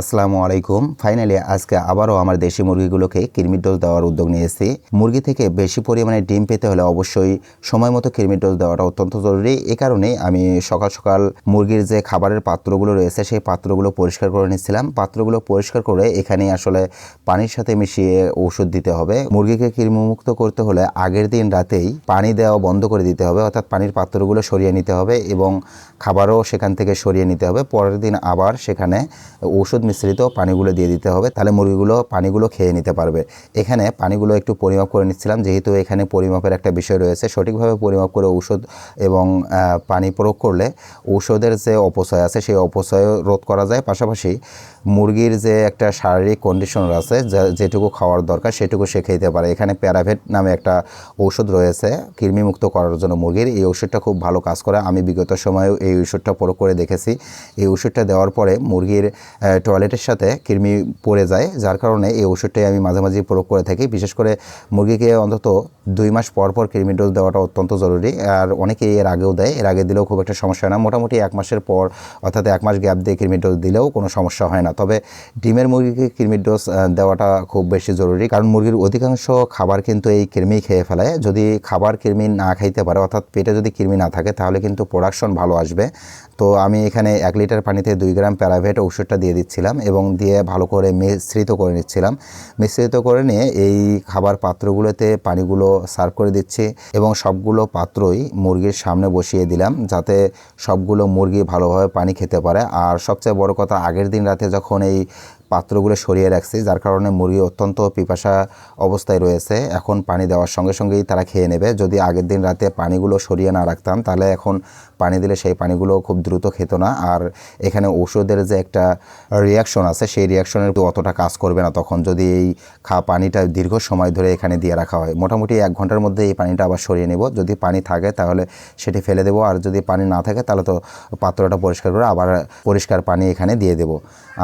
আসসালামু আলাইকুম। ফাইনালি আজকে আবারও আমার দেশি মুরগিগুলোকে কৃমির ডোজ দেওয়ার উদ্যোগ নিয়েছি। মুরগি থেকে বেশি পরিমাণে ডিম পেতে হলে অবশ্যই সময় মতো কৃমির ডোজ দেওয়াটা অত্যন্ত জরুরি। এ কারণে আমি সকাল সকাল মুরগির যে খাবারের পাত্রগুলো রয়েছে, সেই পাত্রগুলো পরিষ্কার করে নিচ্ছিলাম পাত্রগুলো পরিষ্কার করে এখানে আসলে পানির সাথে মিশিয়ে ওষুধ দিতে হবে। মুরগিকে কৃমিমুক্ত করতে হলে আগের দিন রাতেই পানি দেওয়া বন্ধ করে দিতে হবে। অর্থাৎ পানির পাত্রগুলো সরিয়ে নিতে হবে এবং খাবারও সেখান থেকে সরিয়ে নিতে হবে। পরের দিন আবার সেখানে ওষুধ মিশ্রিত পানিগুলো দিয়ে দিতে হবে, তাহলে মুরগিগুলো পানিগুলো খেয়ে নিতে পারবে। এখানে পানিগুলো একটু পরিমাপ করে নিচ্ছিলাম, যেহেতু এখানে পরিমাপের একটা বিষয় রয়েছে, সঠিকভাবে পরিমাপ করে ঔষধ এবং পানি প্রয়োগ করলে ঔষধের যে অপচয় আছে, সেই অপচয় রোধ করা যায়। পাশাপাশি মুরগির যে একটা শারীরিক কন্ডিশনার আছে যেটুকু খাওয়ার দরকার, সেটুকু সে খেতে পারে। এখানে প্যারাভেট নামে একটা ঔষধ রয়েছে, কৃমিমুক্ত করার জন্য মুরগির। এই ওষুধটা খুব ভালো কাজ করে। আমি বিগত সময়েও এই ওষুধটা প্রয়োগ করে দেখেছি। এই ওষুধটা দেওয়ার পরে মুরগির টয়লেটের সাথে কৃমি পড়ে যায়, যার কারণে এই ওষুধটাই আমি মাঝে মাঝে প্রয়োগ করে থাকি। বিশেষ করে মুরগিকে অন্তত দুই মাস পর পর কৃমি ডোজ দেওয়াটা অত্যন্ত জরুরি। আর অনেকেই এর আগেও দেয়, এর আগে দিলেও খুব একটা সমস্যা হয় না। মোটামুটি এক মাসের পর, অর্থাৎ এক মাস গ্যাপ দিয়ে কৃমির ডোজ দিলেও কোনো সমস্যা হয় না। তবে ডিমের মুরগিকে কৃমির ডোজ দেওয়াটা খুব বেশি জরুরি। কারণ মুরগির অধিকাংশ খাবার কিন্তু এই কৃমি খেয়ে ফেলে। যদি খাবার কৃমি না খাইতে পারে, অর্থাৎ পেটে যদি কৃমি না থাকে, তাহলে কিন্তু প্রোডাকশন ভালো আসবে। তো আমি এখানে এক লিটার পানিতে দুই গ্রাম প্যারাভেট ওষুধটা দিয়ে দিচ্ছিলাম এবং দিয়ে ভালো করে মিশ্রিত করে নিচ্ছিলাম। মিশ্রিত করে নিয়ে এই খাবার পাত্রগুলোতে পানিগুলো সার্ভ করে দিচ্ছি এবং সবগুলো পাত্রই মুরগির সামনে বসিয়ে দিলাম যাতে সবগুলো মুরগি ভালোভাবে পানি খেতে পারে। আর সবচেয়ে বড় কথা, আগের দিন রাতে যখন এই পাত্রগুলো সরিয়ে রাখছি, যার কারণে মুরগি অত্যন্ত পিপাসা অবস্থায় রয়েছে। এখন পানি দেওয়ার সঙ্গে সঙ্গেই তারা খেয়ে নেবে। যদি আগের দিন রাতে পানিগুলো সরিয়ে না রাখতাম, তাহলে এখন পানি দিলে সেই পানিগুলো খুব দ্রুত খেত না। আর এখানে ওষুধের যে একটা রিয়াকশন আছে, সেই রিয়াকশনের অতটা কাজ করবে না তখন। যদি এই খা, পানিটা দীর্ঘ সময় ধরে এখানে দিয়ে রাখা হয়, মোটামুটি এক ঘণ্টার মধ্যে এই পানিটা আবার সরিয়ে নেব। যদি পানি থাকে, তাহলে সেটি ফেলে দেবো। আর যদি পানি না থাকে, তাহলে তো পাত্রটা পরিষ্কার করে আবার পরিষ্কার পানি এখানে দিয়ে দেবো।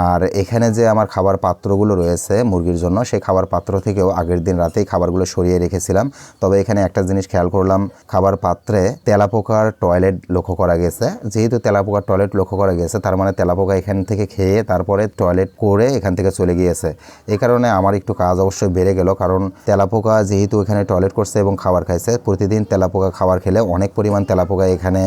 আর এখানে যে আমার খাবার পাত্রগুলো রয়েছে মুরগির জন্য, সেই খাবার পাত্র থেকেও আগের দিন রাতেই খাবারগুলো সরিয়ে রেখেছিলাম। তবে এখানে একটা জিনিস খেয়াল করলাম, খাবার পাত্রে তেলাপোকার টয়লেট লক্ষ্য করা গেছে। যেহেতু তেলাপোকার টয়লেট লক্ষ্য করা গেছে, তার মানে তেলাপোকা এখান থেকে খেয়ে তারপরে টয়লেট করে এখান থেকে চলে গিয়েছে। এই কারণে আমার একটু কাজ অবশ্যই বেড়ে গেল, কারণ তেলাপোকা যেহেতু এখানে টয়লেট করছে এবং খাবার খাইছে, প্রতিদিন তেলাপোকা খাবার খেলে অনেক পরিমাণ তেলাপোকা এখানে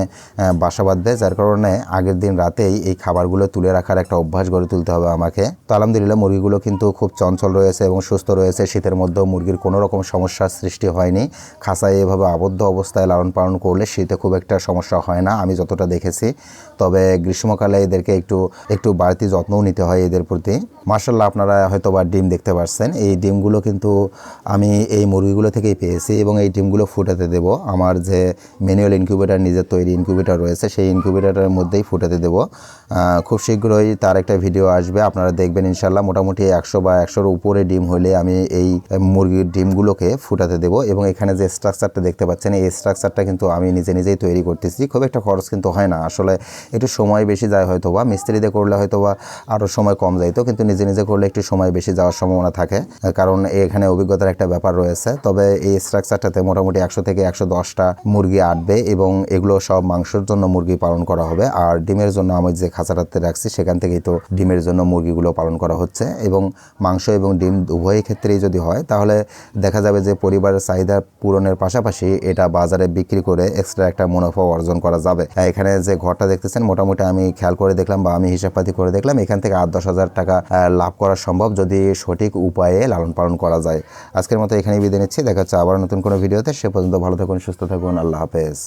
বাসা বাঁধবে যার কারণে আগের দিন রাতেই এই খাবারগুলো তুলে রাখার একটা অভ্যাস গড়ে তুলতে হবে আমাকে। তো আলহামদুলিল্লাহ মুরগিগুলো কিন্তু খুব চঞ্চল রয়েছে এবং সুস্থ রয়েছে। শীতের মধ্যেও মুরগির কোনো রকম সমস্যার সৃষ্টি হয়নি। খাঁচায় এভাবে আবদ্ধ অবস্থায় লালন পালন করলে শীতে খুব একটা সমস্যা হয় না, আমি যতটা দেখেছি। তবে গ্রীষ্মকালে এদেরকে একটু একটু বাড়তি যত্নও নিতে হয় এদের প্রতি। মার্শাল্লাহ আপনারা হয়তো বা ডিম দেখতে পাচ্ছেন এই ডিমগুলো কিন্তু আমি এই মুরগিগুলো থেকেই পেয়েছি এবং এই ডিমগুলো ফুটাতে দেব। আমার যে ম্যানুয়াল ইনকিউবেটার, নিজের তৈরি ইনকিউবেটার রয়েছে, সেই ইনকিউবেটারের মধ্যেই ফুটাতে দেব। খুব শীঘ্রই তার একটা ভিডিও আসবে, আপনারা দেখবেন ইনশাল্লাহ মোটামুটি একশো বা একশোর উপরে ডিম হলে আমি এই মুরগির ডিমগুলোকে ফুটাতে দেব এবং এখানে যে স্ট্রাকচারটা দেখতে পাচ্ছেন, এই স্ট্রাকচারটা কিন্তু আমি নিজে নিজেই তৈরি করতেছি। খুব একটা খরচ কিন্তু হয় না। আসলে একটু সময় বেশি যায় হয়তো বা মিস্ত্রি দিয়ে করলে হয়তো বা আরও সময় কম যাইতো কিন্তু নিজে নিজে করলে একটু সময় বেশি যাওয়ার সম্ভাবনা থাকে। কারণ এখানে অভিজ্ঞতার একটা ব্যাপার রয়েছে। তবে এই স্ট্রাকচারটাতে মোটামুটি একশো থেকে একশো দশটা মুরগি আটবে এবং এগুলো সব মাংসের জন্য মুরগি পালন করা হবে। আর ডিমের জন্য আমি যে খাঁচাটাতে রাখছি, সেখান থেকেই তো ডিমের জন্য মুরগিগুলো পালন করা হচ্ছে এবং মাংস এবং ডিম উভয় ক্ষেত্রেই যদি হয়, তাহলে দেখা যাবে যে পরিবারের চাহিদা পূরণের পাশাপাশি এটা বাজারে বিক্রি করে এক্সট্রা একটা মুনাফা অর্জন করা যাবে। এখানে যে ঘরটা দেখতেছেন, মোটামুটি আমি খেয়াল করে দেখলাম বা আমি হিসাবপাতি করে দেখলাম, এখান থেকে আট দশ হাজার টাকা লাভ করা সম্ভব যদি সঠিক উপায়ে লালন পালন করা যায়। আজকের মতো এখানেই বিদায় নিচ্ছি, দেখা হচ্ছে আবার নতুন কোনো ভিডিওতে, সে পর্যন্ত ভালো থাকুন, সুস্থ থাকুন, আল্লাহ হাফেজ।